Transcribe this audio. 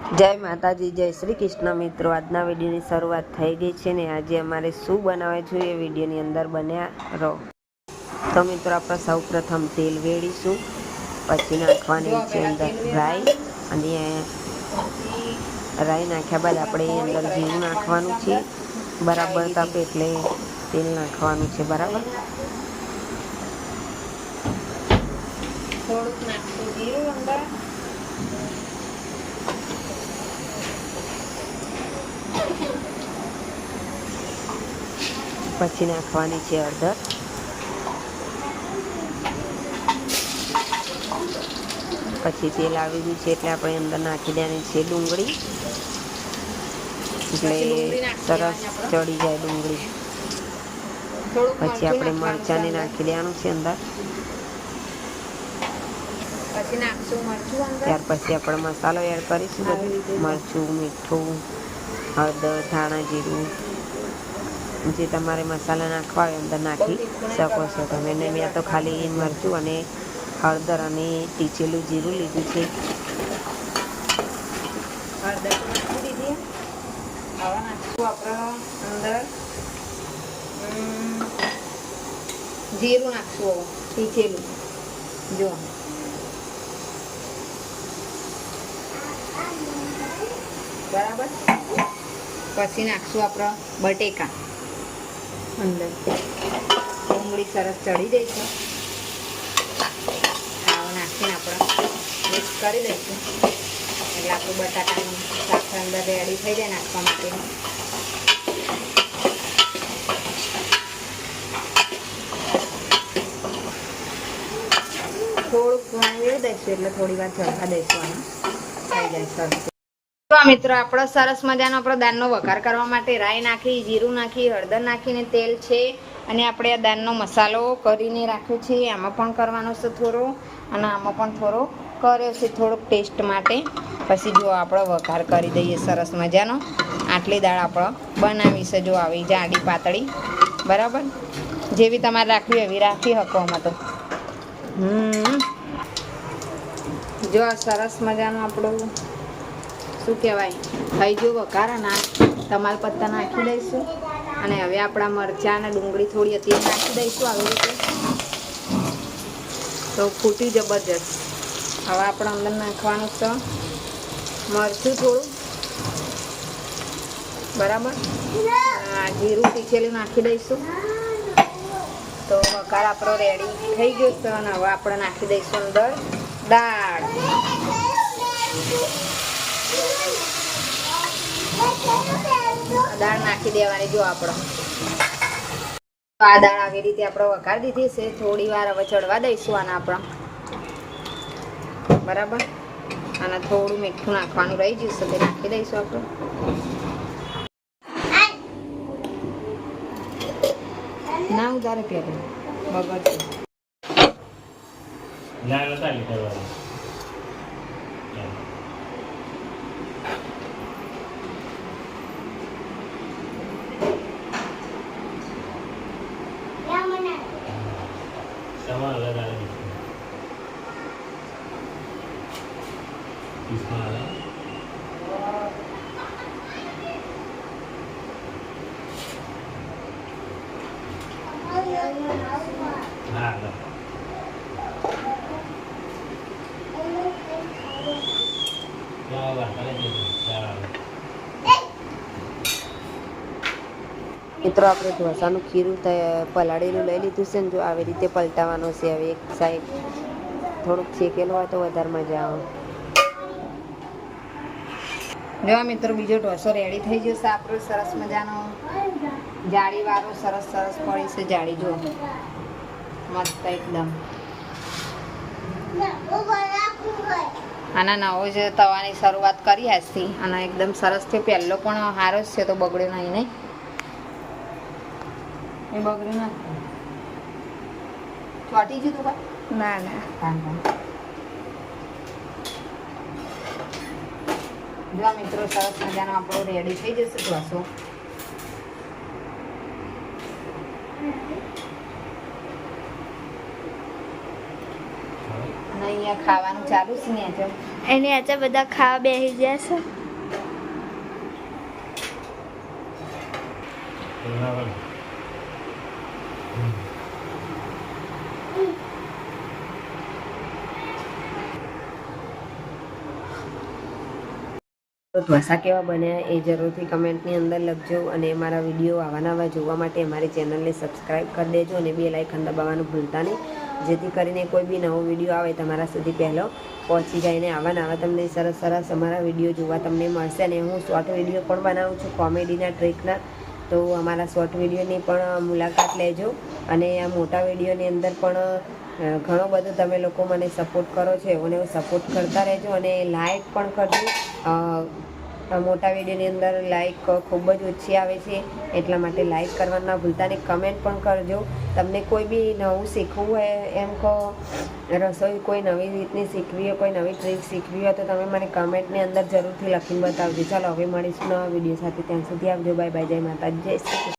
જય માતાજી, જય શ્રી કૃષ્ણ મિત્રો. આજના વિડીયોની શરૂઆત થઈ ગઈ છે ને આજે અમારે શું બનાવે છે એ વિડીયોની અંદર બન્યા રહો. તો મિત્રો, આપણે સૌ પ્રથમ તેલ વેડીશું પછી નાખવાની છે અંદર રાઈ, અને રાઈ નાખ્યા બાદ આપણે અંદર જીરું નાખવાનું છે. બરાબર તપે એટલે તેલ નાખવાનું છે, બરાબર? થોડુંક નાખશું પછી નાખવાની છે હળદર પછી તેલ આવી ગયું છે એટલે આપણે અંદર નાખી દેવાની છે ડુંગળી. એટલે સરસ ચડી જાય ડુંગળી. પછી આપણે મરચું મરચાંને નાખી દેવાનું છે અંદર. ત્યાર પછી આપણે મસાલો એડ કરીશું મરચું મીઠું હળદર ધાણા જીરું, જે તમારે મસાલા નાખવા હોય અંદર નાખી શકો છો તમે. ને મેં તો ખાલી મરચું અને હળદર અને ટીચેલું જીરું લીધું છે. હળદર દીધી. અંદર જીરું નાખશું ટીચેલું જો બરાબર? પછી નાખશું આપણે બટેકા. અંદર. ડુંગળી સરસ ચડી જાય છે. આવો નાખીને આપણે મિક્સ કરી દઈશું એટલે આપણું બટાકાનું શાક અંદર રેડી થઈ જાય નાખવા માટે. થોડુંક પાણી દઈશું એટલે થોડી વાર ચડવા દઈશું આને થઈ જાય સરસ. મિત્રો આપણો સરસ મજાનો આપણો દાળનો વઘાર કરવા માટે રાઈ નાખી, જીરું નાખી, હળદર નાખીને તેલ છે. અને આપણે આ દાળનો મસાલો કરીને રાખ્યો છે. આમાં પણ કરવાનો છે થોડો અને આમાં પણ થોડો કર્યો છે થોડોક ટેસ્ટ માટે. પછી જો આપણે વઘાર કરી દઈએ સરસ મજાનો. આટલી દાળ આપણો બનાવી છે જો આવી જાડી પાતળી. બરાબર? જેવી તમારે રાખવી એવી રાખી શકો આમાં તો. હમ. જો સરસ મજાનું આપણું શું કહેવાય? થઈ જુઓ કારણ આ તમાલ પત્તા નાખી દઈશું. અને હવે આપણા મરચાં અને ડુંગળી થોડી હતી નાખી દઈશું આવી રીતે. તો ફૂટી જબરજસ્ત. હવે આપણે અંદર નાખવાનું છે મરચું થોડું. બરાબર? જીરું પીછેલું નાખી દઈશું. તો વઘાર આપણો રેડી થઈ ગયો છે અને હવે આપણે નાખી દઈશું અંદર દાળ. દાળ નાખી દેવાની જો આપણો. આ દાળ આવી રીતે આપણે વઘાર દીધી છે. થોડી વાર હવે ચડવા દઈશું આના આપણા. બરાબર? અને થોડું મીઠું નાખવાનું રહી જશે તે નાખી દઈશું આપણે. ના ઉધારે પહેલે બગડશે. ના, નતા લીધા llama la de la Nada. Ya va, ya va, ya. મિત્રો આપણે ઢોસાનું ખીરું પલાળેલું લઈ લીધું છે ને, જો આવી રીતે પલટાવાનું છે હવે એક સાઈડ થોડુંક શેકેલું હોય તો વધારે મજા આવે. જો મિત્રો બીજો ઢોસો રેડી થઈ જશે આપણો, સરસ મજાનો. જાળી વાળો સરસ સરસ પડી છે જાળી, જો. મસ્ત એકદમ. આના નવો જ તવાની શરૂઆત કરી આજથી અને એકદમ સરસ છે. પહેલો પણ સારો જ છે, તો બગડ્યો નહીં નહીં એ બગડી નથી ચોટી ગયું તું કાંઈ? ના ના. જો મિત્રો સરસ મજાનો આપણો રેડી થઈ જશે ઢોસો અને અહીંયા ખાવાનું ચાલુ છે ને જો એની આજે બધા ખાવા બેસી જશે બરાબર. તો ઢોસા કેવા બન્યા એ જરૂરથી કમેન્ટની અંદર લખજો અને મારા વીડિયો આવા નવા જોવા માટે અમારી ચેનલને સબસ્ક્રાઈબ કરી દેજો અને બે લાઇકન દબાવવાનું ભૂલતા નહીં. જેથી કરીને કોઈ બી નવો વીડિયો આવે તમારા સુધી પહેલો પહોંચી જાય ને આવા તમને સરસ સરસ અમારા વીડિયો જોવા તમને મળશે અને હું શોર્ટ વીડિયો પણ બનાવું છું કોમેડીના, ટ્રીકના. તો અમારા શોર્ટ વિડીયોની પણ મુલાકાત લેજો અને આ મોટા વિડીયોની અંદર પણ ઘણો બધો તમે લોકો મને સપોર્ટ કરો છો એઓને સપોર્ટ કરતા રહેજો અને લાઇક પણ કરજો. મોટા વિડીયોની અંદર લાઇક ખૂબ જ ઓછી આવે છે, એટલા માટે લાઈક કરવાનું ના ભૂલતા અને કમેન્ટ પણ કરજો. તમને કોઈ બી નવું શીખવું હોય, એમ કહો, રસોઈ કોઈ નવી રીતની શીખવી હોય, કોઈ નવી ટ્રીક શીખવી હોય, તો તમે મને કમેન્ટની અંદર જરૂરથી લખીને બતાવજો. ચાલો, હવે મળીશું નવા વીડિયો સાથે. ત્યાં સુધી આવજો. બાય બાય જય માતાજી. જય શ્રી